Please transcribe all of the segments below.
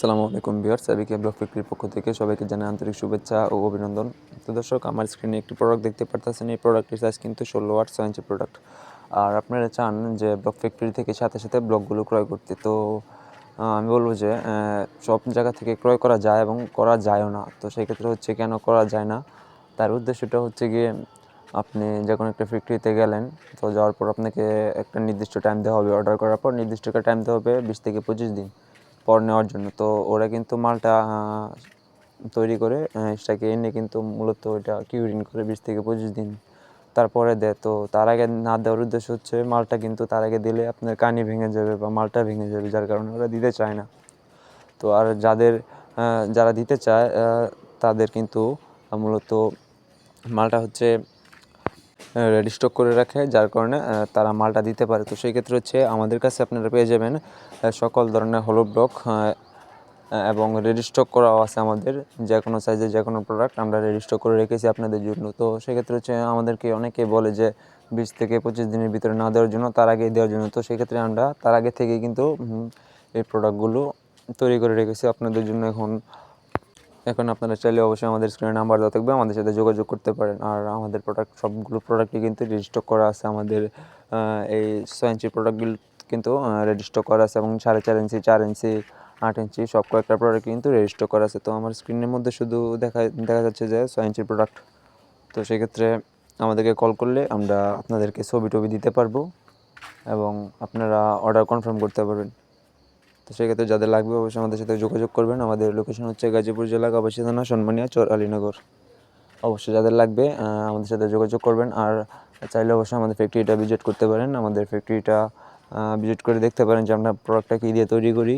সালামু আলাইকুম বিয়ার সাবিকে ব্লক ফ্যাক্টরির পক্ষ থেকে সবাইকে জানাই আন্তরিক শুভেচ্ছা ও অভিনন্দন। তো দর্শক, আমার স্ক্রিনে একটি প্রোডাক্ট দেখতে পারতেছেন। এই প্রোডাক্টের সাইজ কিন্তু ষোলো আট ছয় ইঞ্চি প্রোডাক্ট আর আপনারা চান যে ব্লক ফ্যাক্টরি থেকে সাথে সাথে ব্লকগুলো ক্রয় করতে। তো আমি বলব যে সব জায়গা থেকে ক্রয় করা যায় এবং করা যায়ও না। তো সেই ক্ষেত্রে হচ্ছে কেন করা যায় না? তার উদ্দেশ্যটা হচ্ছে গিয়ে, আপনি যে কোনো একটা ফ্যাক্টরিতে গেলেন, তো যাওয়ার পর আপনাকে একটা নির্দিষ্ট টাইম দেওয়া হবে। অর্ডার করার পর নির্দিষ্ট একটা টাইম দেওয়া হবে বিশ থেকে পঁচিশ দিন। পর নেওয়ার জন্য। তো ওরা কিন্তু মালটা তৈরি করে সেটাকে এনে কিন্তু মূলত ওইটা কিউরিন করে বিশ থেকে পঁচিশ দিন তারপরে দেয়। তো তার আগে না দেওয়ার উদ্দেশ্য হচ্ছে মালটা কিন্তু তার আগে দিলে আপনার কানি ভেঙে যাবে বা মালটা ভেঙে যাবে, যার কারণে ওরা দিতে চায় না। তো আর যাদের যারা দিতে চায় তাদের কিন্তু মূলত মালটা হচ্ছে রেডি স্টক করে রাখে, যার কারণে তারা মালটা দিতে পারে। তো সেই ক্ষেত্রে হচ্ছে আমাদের কাছে আপনারা পেয়ে যাবেন সকল ধরনের হলো ব্লক এবং রেডি স্টক করাও আছে আমাদের। যে কোনো সাইজের যে কোনো প্রোডাক্ট আমরা রেডি স্টক করে রেখেছি আপনাদের জন্য। তো সেক্ষেত্রে হচ্ছে আমাদেরকে অনেকে বলে যে, বিশ থেকে পঁচিশ দিনের ভিতরে না দেওয়ার জন্য, তার আগে দেওয়ার জন্য। তো সেক্ষেত্রে আমরা তার আগে থেকে কিন্তু এই প্রোডাক্টগুলো তৈরি করে রেখেছি আপনাদের জন্য এখন। এখন আপনারা চাইলে অবশ্যই আমাদের স্ক্রিনে নাম্বার দেওয়া থাকবে, আমাদের সাথে যোগাযোগ করতে পারেন। আর আমাদের প্রোডাক্ট সবগুলো প্রোডাক্টই কিন্তু রেজিস্টক করা আছে আমাদের এই ছয় ইঞ্চি প্রোডাক্টগুলো কিন্তু রেজিস্টর করা আছে এবং সাড়ে চার ইঞ্চি চার ইঞ্চি আট ইঞ্চি সব কয়েকটা প্রোডাক্ট কিন্তু রেজিস্টর করা আছে। তো আমার স্ক্রিনের মধ্যে শুধু দেখা দেখা যাচ্ছে যে ছয় প্রোডাক্ট তো সেক্ষেত্রে আমাদেরকে কল করলে আমরা আপনাদেরকে ছবি টবি দিতে পারব এবং আপনারা অর্ডার কনফার্ম করতে পারবেন। তো সেক্ষেত্রে যাদের লাগবে অবশ্যই আমাদের সাথে যোগাযোগ করবেন। আমাদের লোকেশন হচ্ছে গাজীপুর জেলা কাবাসী থানা, সন্মানিয়া, চর আলীনগর। অবশ্যই যাদের লাগবে আমাদের সাথে যোগাযোগ করবেন। আর চাইলে অবশ্যই আমাদের ফ্যাক্টরিটা ভিজিট করতে পারেন। আমাদের ফ্যাক্টরিটা ভিজিট করে দেখতে পারেন যে আমরা প্রোডাক্টটা কী দিয়ে তৈরি করি।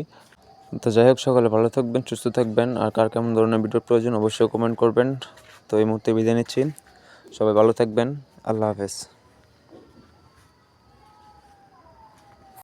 তো যাই হোক, সকালে ভালো থাকবেন, সুস্থ থাকবেন। আর কার কেমন ধরনের ভিডিওর প্রয়োজন অবশ্যই কমেন্ট করবেন। তো এই মুহূর্তে বিদায় নিচ্ছি। সবাই ভালো থাকবেন। আল্লাহ হাফেজ।